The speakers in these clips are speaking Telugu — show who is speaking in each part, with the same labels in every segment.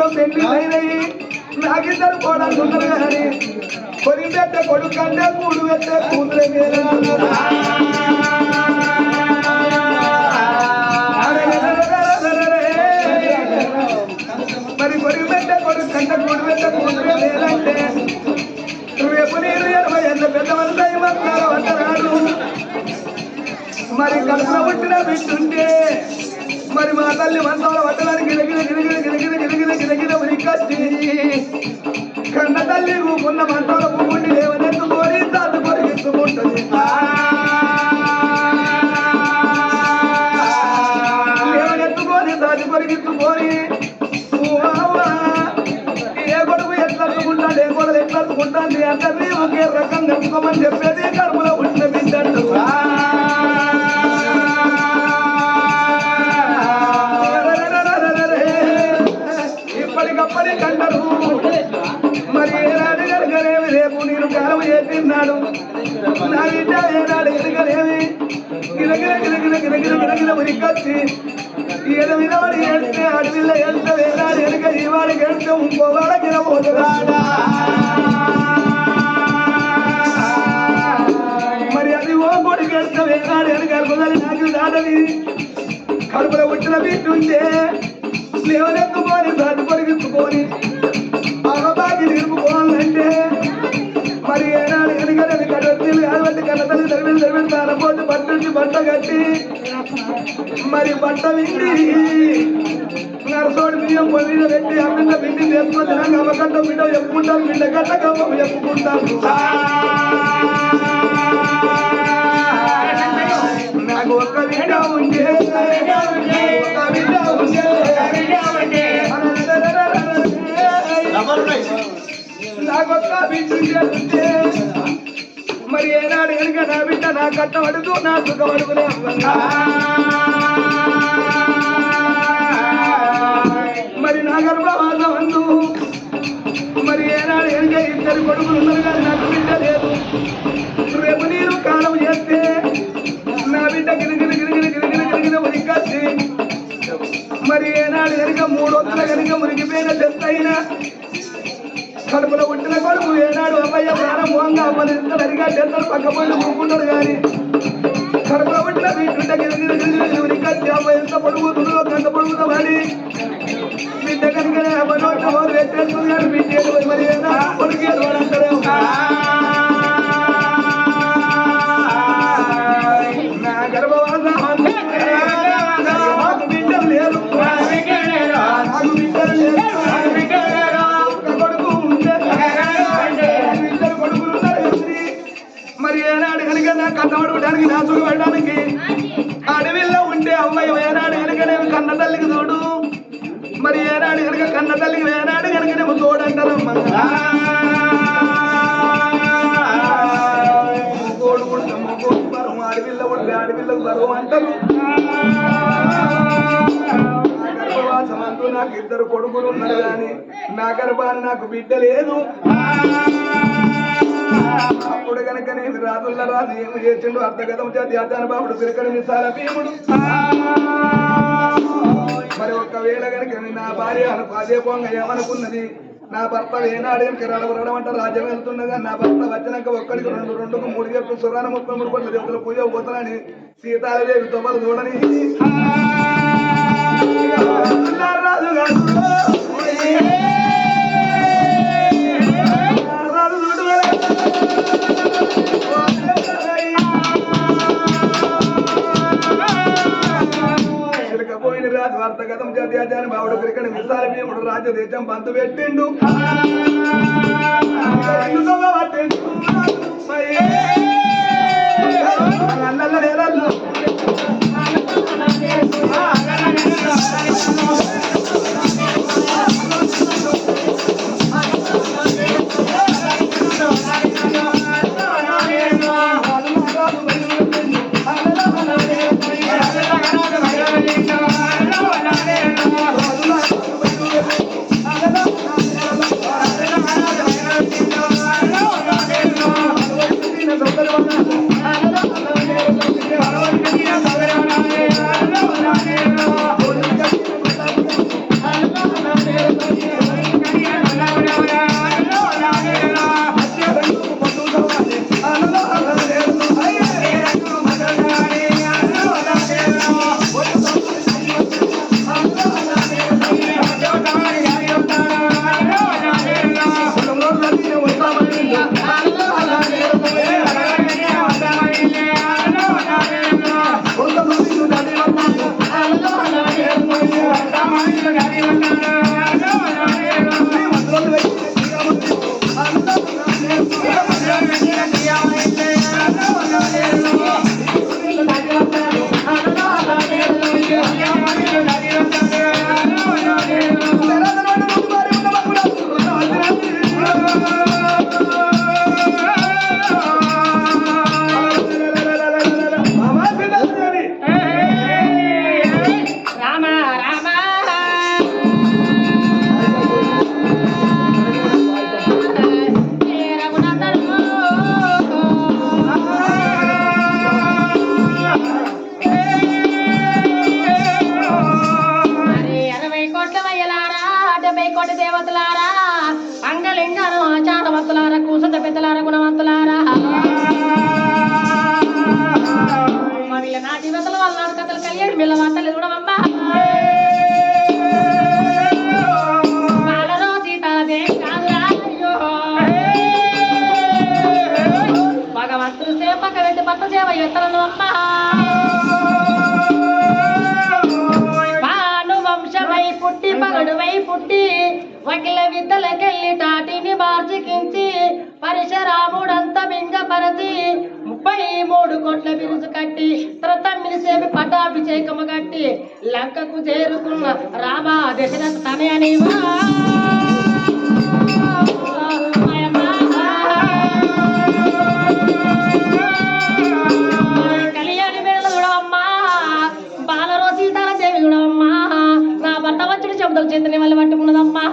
Speaker 1: ఊర్లో పెళ్ళి అయినాయి నాగిద్దరు కూడా ఉన్నారు కానీ కొని పెద్ద కొడుకంటే మూడు పెద్ద కూతురు మరి కొడుకు పెట్ట కొడుకు కంటే మూడు పెట్ట కూతురు లేదంటే రేపు నేను ఇరవై ఎంత అంటారు. మరి కలిసి పుట్టిన బిడ్డుంటే మరి మా తల్లి మందాల వంటలని గిరగిర గిరగిర గిరగిర గిరగిర గిరగిర ఉరికొచ్చి కన్న తల్లి ఉన్న మంటల పువ్వుని లేవనెత్తుకొని తాతు కొరిగించుకుంటుంది లేవనెత్తుకొని తాతు కొరిగించుకొని ఏ కొడుకు ఎట్లా అనుకుంటాడు ఏ కొడుకు ఎట్లా అనుకుంటాడు అంటే ఒకే రకంగా చెప్పేది కడుపులో గిలగిల గిలగిల గిలగిల గిలగిల ఉరికొచ్చి ఏడు వినవాడు ఏడితే అడవిలో ఎంత వేలాడు ఎనుక ఈ వాడికి ఎడితే ఇంకోవాడ గిరబోతురాడా మరి అది ఓ కొడుకు ఎడితే వేలాడు ఎనుక అల్పదాలి నాకు దాటది కడుపులో ఉట్టిన బిడ్డుంటే లేవనెత్తుకొని దాన్ని పొడిగించుకొని అగబాకి నిలుపుకోవాలంటే మరి ఏనాడు ఎనుకలు కట్టలు కన్నతల్లి తరిమి తరిమి తారపోటు పట్టు నుంచి బట్ట కట్టి మరి బట్ట విండి నరసోడి బియ్యం పొయ్యిలో పెట్టి అమ్మిన పిండి చేసుకొని తినాక అమ్మకంట బిడ్డ చెప్పుకుంటారు బిడ్డ కట్ట కమ్మ చెప్పుకుంటారు నాకు ఒక్క బిడ్డ ఉంటే ఒక బిడ్డ ఉంటే నాకు ఒక్క బిడ్డ ఉంటే మరి ఏనాడు కనుక నా బిడ్డ నా కట్టం అడుగు నా సుఖం అడుగులే మరి నా గర్భవాసం అందు మరి ఏనాడు కనుక ఇద్దరు కొడుకులు ఉన్నారు కానీ నాకు బిడ్డ లేదు. రేపు నేను కాలం చేస్తే నా బిడ్డ గిరిగిరి గిరిగిరి గిరిగిరి గిరిగిరి ఉరికొచ్చి మరి ఏనాడు కనుక మూడు వందల కనుక మురిగిపోయిన చెత్త అయినా కడుపులో పుట్టిన కొడుకు ఏనాడు అమ్మయ్య ప్రాణం పోంగా అమ్మని ఇద్దరు అరిగా చేస్తారు పక్క పళ్ళు ఊరుకుంటారు కానీ కడుపులో పుట్టిన బిడ్డ గిరిగిరి గిరిగిరి ఉరికొచ్చి అమ్మ ఎంత పొడుగుతుందో ఎంత పొడుగుతామని బిడ్డ కనుక అమ్మ నోట మోరు పెట్టేస్తుంది కానీ బిడ్డ మరి ఏనాడు పొడిగేది కన్న తల్లికి తోడు. మరి ఏనాడు కనుక కన్న తల్లికి ఏనాడు కనుక నువ్వు తోడంటారమ్మా. తోడు కూడా మొగోడు బరువు ఆడపిల్ల ఉంటే అడవిలకు బరువు అంటారు. నా నాకు ఇద్దరు కొడుకులు ఉన్నారు కానీ నా గర్భాన్ని నాకు బిడ్డ లేదు. అప్పుడు కనుక నేను రాజుల రాజు ఏమి చేసిండు అర్ధగతం చేతి అధ్యాన బాబుడు తిరగడు నిసాల భీముడు మరి ఒకవేళ కనుక నా భార్య అదే పోంగ ఏమనుకున్నది నా భర్త ఏనాడు కనుక రడవరడం అంటే రాజ్యం వెళ్తున్నగా నా భర్త వచ్చినాక ఒక్కడికి రెండు రెండుకు మూడు చెప్పు సురాన ముప్పై మూడు కోట్ల దేవతల పూజ పోతానని సీతాలదేవి తొమ్మలు చూడని రాజు గారు జాతీయాచారి బావుడు క్రికెట్ విశాల భీముడు బంతు పెట్టిండు ఎందుకో పట్టిండు. అల్లల్ల
Speaker 2: అఖిల విద్యలకెళ్ళి తాటిని మార్చికించి పరిశరాముడంత బింగపరచి ముప్పై మూడు కోట్ల బిరుసు కట్టి త్రతమ్మిలిసేవి పటాభిషేకము కట్టి లంకకు చేరుకున్న రామ దశరథ తనయనివా చేతనే వల్ల పట్టుకున్నదమ్మా.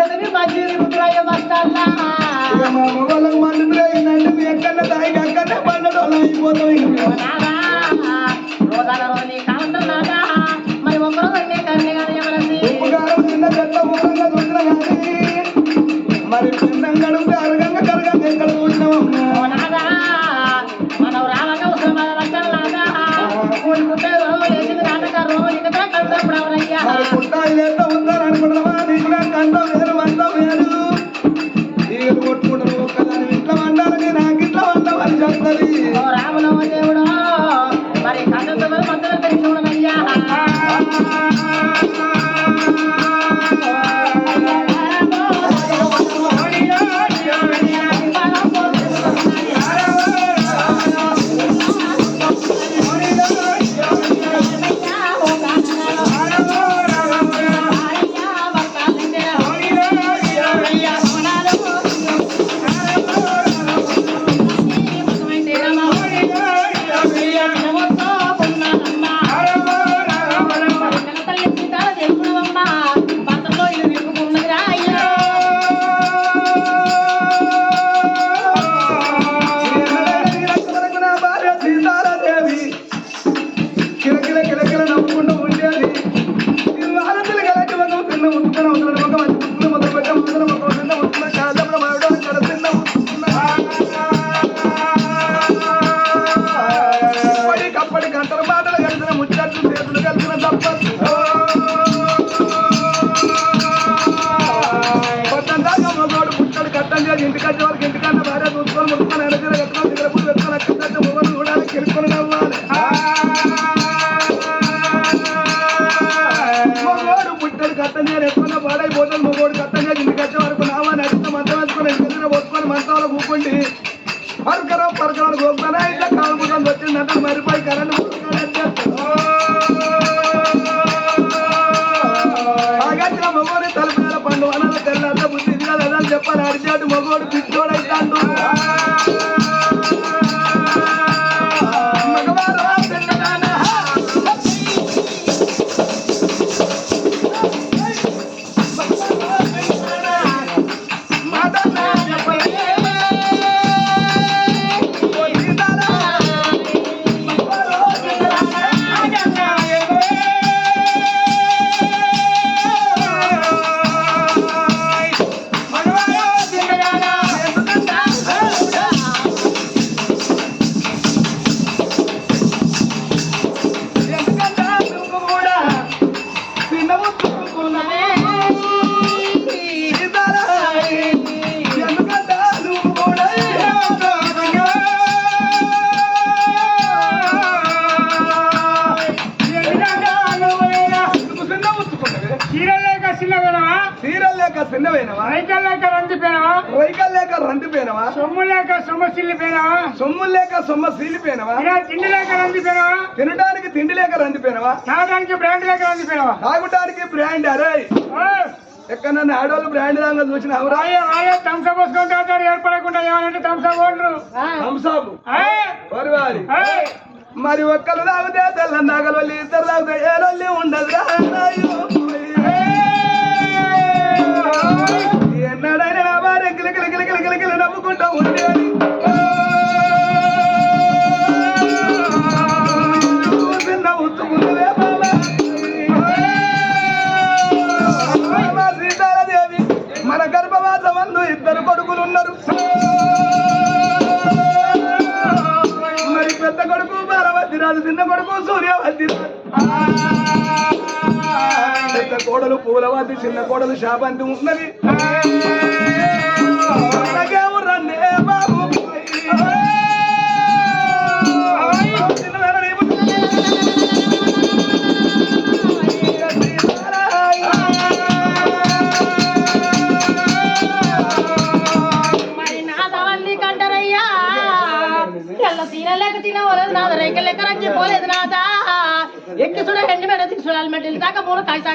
Speaker 2: పదివి మంది రుద్రయ్య
Speaker 1: మస్తన్నా పోతాను మొగోడు కట్టంగా ఇంటికి వచ్చే వరకు నావా నచ్చిన మంత్రం వేసుకొని ఇంటికి పోసుకొని మంత్రాలు కూకుండి. పరకరా పరకరాలు గోపుతానా ఇట్లా కాలుపుతాను వచ్చిందంటే మరిపోయి కరెంట్ ఆగచ్చిన మొగోడు తలపాల పండు అనాల కళ్ళ బుద్ధి కాదు అదని చెప్పాను అడిచాడు మొగోడు పిచ్చోడు అయితే Other man. చిన్నవేనవా
Speaker 3: రైకల్ లేక రంది పోయినావా
Speaker 1: రైకల్ లేక రంది పోయినవా
Speaker 3: సొమ్ము లేక సొమ్మసిల్లి పోయినావా
Speaker 1: సొమ్ము లేక సొమ్మ సీలిపోయినవా?
Speaker 3: తిండి లేక రంది పోయినావా
Speaker 1: తినడానికి తిండి లేక రంది పోయినవా
Speaker 3: తాగడానికి బ్రాండ్ లేక రంది పోయినావా
Speaker 1: తాగడానికి బ్రాండ్ అరే! ఎక్కడ నన్ను ఆడవాళ్ళు బ్రాండ్
Speaker 3: రాయే తంస పోసుకొని తాగుతారు ఏర్పడకుండా ఏమనంటే తంస ఓడరు.
Speaker 1: వారి వారి మరి ఒక్కరు తాగితే తెల్ల నాగలొల్లి ఇద్దరు తాగితే ఏలొల్లి ఉండదురా నాయో. ఎన్నడైనా నా కిలకిల కిలకిల కిలకిల ఉండేది. చిన్న లెక్క శాపంతి ఉన్నది.
Speaker 2: ఎక్కి చూడ హెండి మెడ తీసుకురాలి చూడాలి మెడ్డలు దాకా మూడు కాయితా